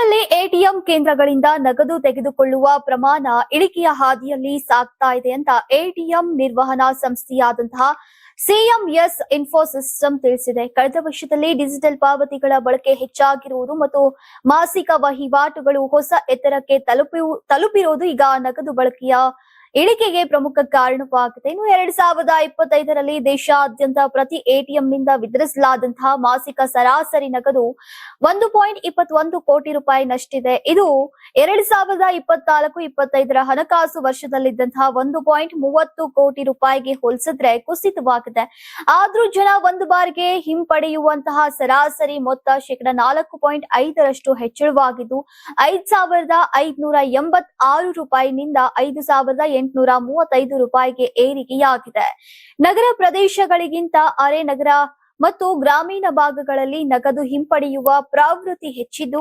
ATM ಕೇಂದ್ರಗಳಿಂದ ನಗದು ತೆಗೆದುಕೊಳ್ಳುವ ಪ್ರಮಾಣ ಇಳಿಕೆಯ ಹಾದಿಯಲ್ಲಿ ಸಾಗ್ತಾ ಇದೆ ಅಂತ ಎಟಿಎಂ ನಿರ್ವಹಣಾ ಸಂಸ್ಥೆಯಾದಂತಹ ಸಿಎಂಎಸ್ ಇನ್ಫೋಸಿಸ್ಟಮ್ ತಿಳಿಸಿದೆ. ಕಳೆದ ವರ್ಷದಲ್ಲಿ ಡಿಜಿಟಲ್ ಪಾವತಿಗಳ ಬಳಕೆ ಹೆಚ್ಚಾಗಿರುವುದು ಮತ್ತು ಮಾಸಿಕ ವಹಿವಾಟುಗಳು ಹೊಸ ಎತ್ತರಕ್ಕೆ ತಲುಪಿ, ತಲುಪಿರುವುದು ಈಗ ನಗದು ಬಳಕೆಯ ಇಳಿಕೆಗೆ ಪ್ರಮುಖ ಕಾರಣವಾಗಿದೆ. ಇನ್ನು ಎರಡ್ ಸಾವಿರದ ಇಪ್ಪತ್ತೈದರಲ್ಲಿ ದೇಶಾದ್ಯಂತ ಪ್ರತಿ ಎಟಿಎಂನಿಂದ ವಿತರಿಸಲಾದಂತಹ ಮಾಸಿಕ ಸರಾಸರಿ ನಗದು ಒಂದು ಪಾಯಿಂಟ್ ಇಪ್ಪತ್ತೊಂದು ಕೋಟಿ ರೂಪಾಯಿನಷ್ಟಿದೆ ಇದು ಎರಡ್ ಸಾವಿರದ ಇಪ್ಪತ್ನಾಲ್ಕು ಇಪ್ಪತ್ತೈದರ ಹಣಕಾಸು ವರ್ಷದಲ್ಲಿದ್ದಂತಹ ಒಂದು ಪಾಯಿಂಟ್ ಮೂವತ್ತು ಕೋಟಿ ರೂಪಾಯಿಗೆ ಹೋಲಿಸಿದ್ರೆ ಕುಸಿತವಾಗಿದೆ. ಆದ್ರೂ ಜನ ಒಂದು ಬಾರಿಗೆ ಹಿಂಪಡೆಯುವಂತಹ ಸರಾಸರಿ ಮೊತ್ತ ಶೇಕಡ ನಾಲ್ಕು ಪಾಯಿಂಟ್ ಐದರಷ್ಟು ಹೆಚ್ಚಳವಾಗಿದ್ದು, ಐದ್ ಸಾವಿರದ ಐದ್ನೂರ ಎಂಬತ್ ಆರು ರೂಪಾಯಿನಿಂದ ಐದು ಸಾವಿರದ ಎಂಟುನೂರ ಮೂವತ್ತೈದು ರೂಪಾಯಿಗೆ ಏರಿಕೆಯಾಗಿದೆ. ನಗರ ಪ್ರದೇಶಗಳಿಗಿಂತ ಅರೆ ನಗರ ಮತ್ತು ಗ್ರಾಮೀಣ ಭಾಗಗಳಲ್ಲಿ ನಗದು ಹಿಂಪಡೆಯುವ ಪ್ರವೃತ್ತಿ ಹೆಚ್ಚಿದ್ದು,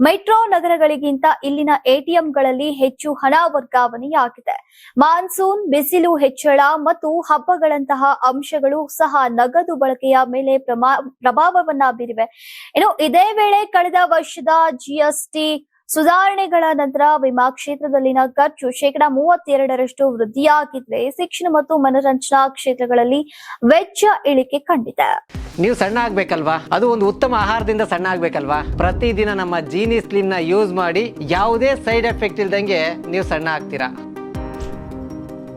ಮೆಟ್ರೋ ನಗರಗಳಿಗಿಂತ ಇಲ್ಲಿನ ಎಟಿಎಂಗಳಲ್ಲಿ ಹೆಚ್ಚು ಹಣ ವರ್ಗಾವಣೆಯಾಗಿದೆ. ಮಾನ್ಸೂನ್, ಬಿಸಿಲು ಹೆಚ್ಚಳ ಮತ್ತು ಹಬ್ಬಗಳಂತಹ ಅಂಶಗಳು ಸಹ ನಗದು ಬಳಕೆಯ ಮೇಲೆ ಪ್ರಮಾ, ಪ್ರಭಾವವನ್ನ ಬೀರಿವೆ. ಇನ್ನು ಇದೇ ವೇಳೆ ಕಳೆದ ವರ್ಷದ ಜಿಎಸ್ಟಿ ಸುಧಾರಣೆಗಳ ನಂತರ ವಿಮಾ ಕ್ಷೇತ್ರದಲ್ಲಿನ ಖರ್ಚು ಶೇಕಡಾ ಮೂವತ್ತೆರಡರಷ್ಟು ವೃದ್ಧಿಯಾಗಿದ್ರೆ ಶಿಕ್ಷಣ ಮತ್ತು ಮನರಂಜನಾ ಕ್ಷೇತ್ರಗಳಲ್ಲಿ ವೆಚ್ಚ ಇಳಿಕೆ ಕಂಡಿದೆ ನೀವು ಸಣ್ಣ ಆಗ್ಬೇಕಲ್ವಾ? ಅದು ಒಂದು ಉತ್ತಮ ಆಹಾರದಿಂದ ಸಣ್ಣ ಆಗ್ಬೇಕಲ್ವಾ? ಪ್ರತಿದಿನ ನಮ್ಮ ಜೀನಿ ಸ್ಲಿಮ್ನ ಯೂಸ್ ಮಾಡಿ ಯಾವುದೇ ಸೈಡ್ ಎಫೆಕ್ಟ್ ಇಲ್ದಂಗೆ ನೀವು ಸಣ್ಣ ಆಗ್ತೀರಾ?